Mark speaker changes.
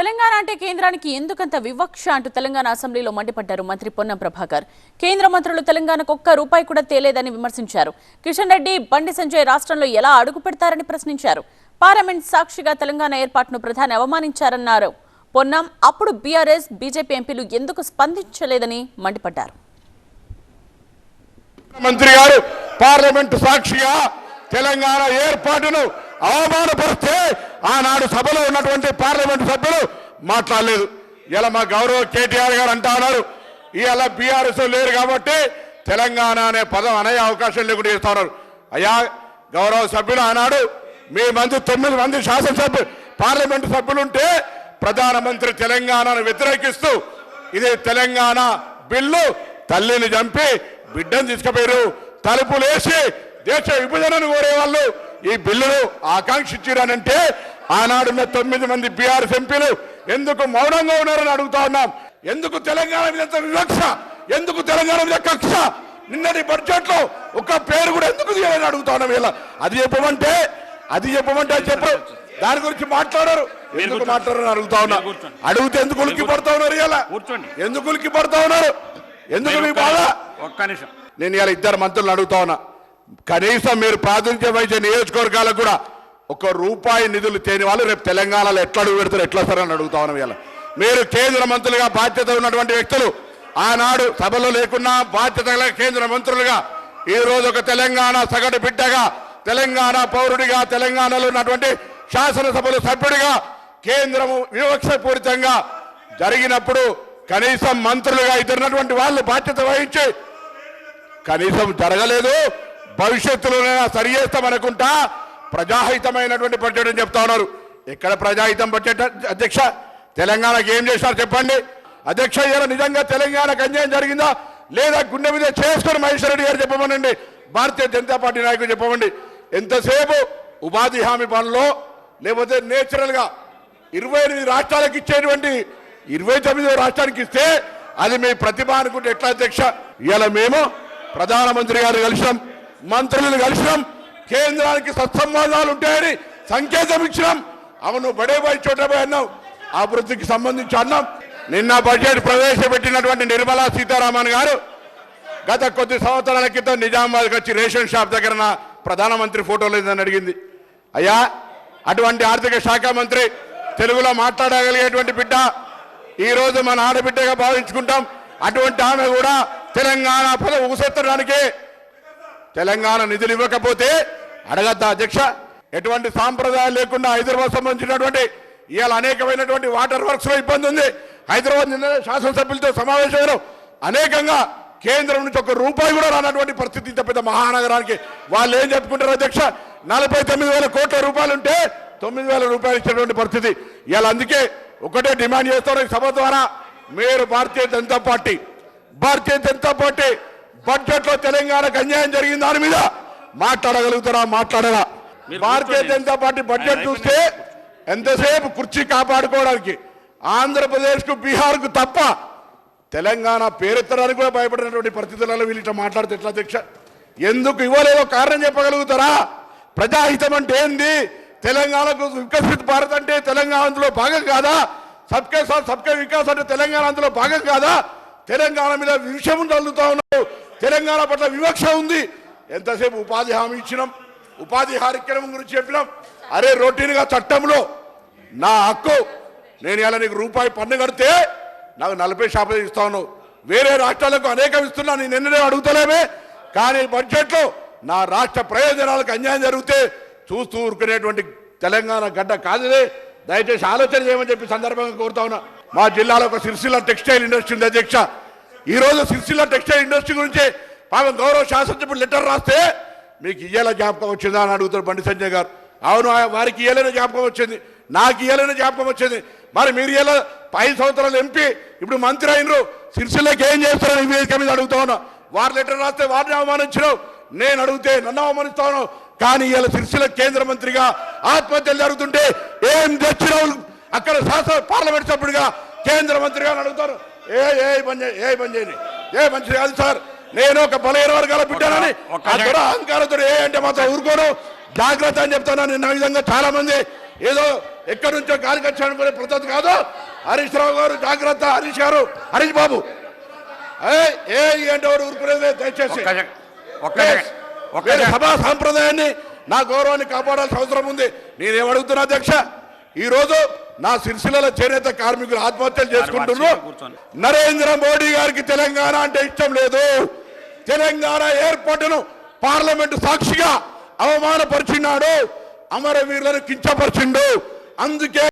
Speaker 1: తెలంగాణ అంటే కేంద్రానికి ఎందుకంత వివక్ష అంటూ తెలంగాణ అసెంబ్లీలో మండిపడ్డారు మంత్రి పొన్నం ప్రభాకర్. కేంద్ర మంత్రులు తెలంగాణకు ఒక్క రూపాయి కూడా తేలేదని విమర్శించారు. కిషన్ రెడ్డి బండి సంజయ్ రాష్ట్రంలో ఎలా అడుగు పెడతారని ప్రశ్నించారు. పార్లమెంట్ సాక్షిగా తెలంగాణ ఏర్పాటును ప్రధాని అవమానించారన్నారు. పొన్నం అప్పుడు బీఆర్ఎస్ బీజేపీ ఎంపీలు ఎందుకు స్పందించలేదని మండిపడ్డారు.
Speaker 2: మంత్రి గారు పార్లమెంటు సాక్షిగా తెలంగాణ ఏర్పాటును అవమానపరిస్తే ఆనాడు సభలో ఉన్నటువంటి పార్లమెంటు సభ్యులు మాట్లాడలేదు. ఇలా మా గౌరవ కేటీఆర్ గారు అంటా ఉన్నారు. ఇలా బీఆర్ఎస్ లేరు కాబట్టి తెలంగాణ అనే పదం అనే అవకాశం లేకుండా చేస్తా ఉన్నారు. అయ్యా గౌరవ సభ్యులు ఆనాడు మీ మంది తొమ్మిది మంది శాసనసభ్యులు పార్లమెంటు సభ్యులు ఉంటే ప్రధానమంత్రి తెలంగాణను వ్యతిరేకిస్తూ ఇది తెలంగాణ బిల్లు తల్లిని చంపి బిడ్డను తీసుకుపోయారు తలుపులేసి దేశ విభజనను కోరేవాళ్ళు ఈ బిల్లును ఆకాంక్షించారనంటే ఆనాడున్న తొమ్మిది మంది బీఆర్ఎస్ ఎంపీలు ఎందుకు మౌనంగా ఉన్నారని అడుగుతా ఉన్నాం. ఎందుకు తెలంగాణ మీద వివక్ష ఎందుకు తెలంగాణ మీద కక్ష? నిన్నటి బడ్జెట్లో ఒక పేరు కూడా ఎందుకు తీయాలని అడుగుతా ఉన్నాం ఇలా. అది చెప్పమంటే అది చెప్పమంటే అది చెప్పు దాని గురించి మాట్లాడరు. ఎందుకు మాట్లాడరు అడుగుతా ఉన్నా. అడిగితే ఎందుకు ఉలిక్కి పడతా ఉన్నారు ఇలా. ఎందుకు ఉలిక్కి పడతా ఉన్నారు? ఎందుకు మీ బాధ?
Speaker 3: ఒక్క నిమిషం.
Speaker 2: నేను ఇలా ఇద్దరు మంత్రులను అడుగుతా ఉన్నా. కనీసం మీరు ప్రాతినిధ్యం వహించే నియోజకవర్గాలకు కూడా ఒక రూపాయి నిధులు తేని వాళ్ళు రేపు తెలంగాణలో ఎట్లా అడుగు పెడతారు ఎట్లా వస్తారని అడుగుతా ఉన్నాం ఇలా మీరు కేంద్ర మంత్రులుగా బాధ్యత ఉన్నటువంటి వ్యక్తులు ఆనాడు సభలో లేకున్నా బాధ్యత కేంద్ర మంత్రులుగా ఈ రోజు ఒక తెలంగాణ సగటు బిడ్డగా తెలంగాణ పౌరుడిగా తెలంగాణలో ఉన్నటువంటి శాసనసభలో సభ్యుడిగా కేంద్రము వివక్షపూరితంగా జరిగినప్పుడు కనీసం మంత్రులుగా ఇద్దరున్నటువంటి వాళ్ళు బాధ్యత వహించి కనీసం జరగలేదు భవిష్యత్తులోనైనా సరి చేస్తామనుకుంటా ప్రజాహితమైనటువంటి బడ్జెట్ అని చెప్తా ఉన్నారు. ఎక్కడ ప్రజాహితం బడ్జెట్ అధ్యక్ష? తెలంగాణకి ఏం చేశారు చెప్పండి. అధ్యక్ష ఇవాళ నిజంగా తెలంగాణకు అన్యాయం జరిగిందా? లేదా గుండె మీద చేసుకొని మహేశ్వర రెడ్డి గారు చెప్పమనండి. భారతీయ జనతా పార్టీ నాయకులు చెప్పమండి. ఎంతసేపు ఉపాధి హామీ పనులు? లేకపోతే నేచురల్గా ఇరవై ఎనిమిది రాష్ట్రాలకు ఇచ్చేటువంటి ఇరవై తొమ్మిదో రాష్ట్రానికి ఇస్తే అది మీ ప్రతిభ అనుకుంటే ఎట్లా అధ్యక్ష? ఇవాళ మేము ప్రధానమంత్రి గారు కలిసాం మంత్రులను కలిసినాం. కేంద్రానికి సత్సంబంధాలు ఉంటాయని సంకేతం ఇచ్చినాం. అవును బడే బాయ్ చోట అన్నాం అభివృద్ధికి సంబంధించి అన్నాం. నిన్న బడ్జెట్ ప్రవేశపెట్టినటువంటి నిర్మలా సీతారామన్ గారు గత కొద్ది సంవత్సరాల క్రితం నిజామాబాద్కి వచ్చి రేషన్ షాప్ దగ్గర నా ప్రధానమంత్రి ఫోటో లేదని అడిగింది. అయ్యా అటువంటి ఆర్థిక శాఖ మంత్రి తెలుగులో మాట్లాడగలిగేటువంటి బిడ్డ ఈరోజు మన ఆడబిడ్డగా భావించుకుంటాం. అటువంటి ఆమె కూడా తెలంగాణ పద ఊసెత్తడానికి తెలంగాణ నిధులు ఇవ్వకపోతే అడగద్దా అధ్యక్ష? ఎటువంటి సాంప్రదాయాలు లేకుండా హైదరాబాద్ సంబంధించినటువంటి ఇవాళ అనేకమైనటువంటి వాటర్ వర్క్స్లో ఇబ్బంది ఉంది. హైదరాబాద్ నిన్న శాసనసభ్యులతో సమావేశంలో అనేకంగా కేంద్రం నుంచి ఒక రూపాయి కూడా రానటువంటి పరిస్థితి ఇంత పెద్ద మహానగరానికి. వాళ్ళు ఏం చెప్పుకుంటారు అధ్యక్ష? నలభై తొమ్మిది వేల కోట్ల రూపాయలు ఉంటే తొమ్మిది వేల రూపాయలు ఇచ్చినటువంటి పరిస్థితి. ఇవాళ అందుకే ఒకటే డిమాండ్ చేస్తారు ఈ సభ ద్వారా. మీరు భారతీయ జనతా పార్టీ భారతీయ జనతా పార్టీ బడ్జెట్లో తెలంగాణకు అన్యాయం జరిగిన దాని మీద మాట్లాడగలుగుతారా? మాట్లాడరా. భారతీయ. జనతా పార్టీ బడ్జెట్ చూస్తే ఎంతసేపు కుర్చీ కాపాడుకోవడానికి ఆంధ్రప్రదేశ్కు బీహార్కు తప్ప తెలంగాణ పేరెత్తడానికి కూడా భయపడినటువంటి పరిస్థితులలో వీళ్ళు ఇట్లా మాట్లాడితే ఎట్లా అధ్యక్ష? ఎందుకు ఇవ్వలేదో కారణం చెప్పగలుగుతారా? ప్రజాహితం అంటే ఏంది? తెలంగాణకు వికసిత భారత్ అంటే తెలంగాణ అందులో భాగం కాదా? సబ్కే సాత్ సబ్కే వికాస్ అంటే తెలంగాణ అందులో భాగం కాదా? తెలంగాణ మీద విషయం చల్లుతా ఉన్నారు. తెలంగాణ పట్ల వివక్ష ఉంది. ఎంతసేపు ఉపాధి హామీ ఇచ్చినాం? ఉపాధి కార్యక్రమం గురించి చెప్పినాం. అరే రొటీన్గా చట్టంలో నా హక్కు. నేను ఇలా నీకు రూపాయి పన్ను కడితే నాకు నలభై శాతం ఇస్తాను వేరే రాష్ట్రాలకు అనేకం ఇస్తున్నా నేను నిన్ననే అడుగుతలేమే. కానీ బడ్జెట్లో నా రాష్ట్ర ప్రయోజనాలకు అన్యాయం జరిగితే చూస్తూ ఊరుకునేటువంటి తెలంగాణ గడ్డ కాదులే. దయచేసి ఆలోచన చేయమని చెప్పి సందర్భంగా కోరుతా ఉన్నా. మా జిల్లాలో ఒక సిరిసిల్ల టెక్స్టైల్ ఇండస్ట్రీ ఉంది అధ్యక్ష. ఈ సిరిసిల్ల టెక్స్టైల్ ఇండస్ట్రీ గురించి పాపం గౌరవ శాసనసభ్యుడు లెటర్ రాస్తే మీకు ఇయ్యాల జ్ఞాపకం వచ్చిందా అని అడుగుతారు బండి సంజయ్ గారు. అవును వారికి ఇయ్యలేని జ్ఞాపకం వచ్చింది. నాకు ఇయ్యలేని జ్ఞాపకం వచ్చింది. మరి మీరు ఇలా ఐదు సంవత్సరాలు ఎంపీ ఇప్పుడు మంత్రి అయినరు. సిరిసిల్లకి ఏం చేస్తారని వేదిక మీద అడుగుతా ఉన్నా. వారు లెటర్ రాస్తే వారిని అవమానించరు నేను అడిగితే నన్ను అవమానిస్తా ఉన్నావు. కానీ ఇలా సిరిసిల్ల కేంద్ర మంత్రిగా ఆత్మహత్యలు జరుగుతుంటే ఏం తెచ్చినావు? అక్కడ శాసన పార్లమెంట్ సభ్యుడిగా కేంద్ర మంత్రిగా అడుగుతారు. ఏ ఏ పని ఏ పని చేయని ఏ మంచిది కాదు సార్. నేను ఒక బలహీన వర్గాల బిడ్డానని అహంకారంతో ఏ అంటే మాత్రం ఊరుకోను. జాగ్రత్త అని చెప్తాను నిన్న ఈ విధంగా చాలా మంది ఏదో ఎక్కడి నుంచో గాలికి అనుకునే పద్ధతి కాదు. హరీష్ రావు గారు జాగ్రత్త హరీష్ గారు. హరీష్ బాబు. ఏ అంటే ఊరుకునేదే దయచేసి. సభా సాంప్రదాయాన్ని నా గౌరవాన్ని కాపాడాల్సిన అవసరం ఉంది. నేనేమడుగుతున్నా అధ్యక్ష? ఈ రోజు నా సిరిసిల్ల చేనేత కార్మికులు ఆత్మహత్యలు చేసుకుంటున్నారు. నరేంద్ర మోడీ గారికి తెలంగాణ అంటే ఇష్టం లేదు. తెలంగాణ ఏర్పాటును పార్లమెంటు సాక్షిగా అవమానపరిచినాడు. అమరవీరులను కించపరిచిండు. అందుకే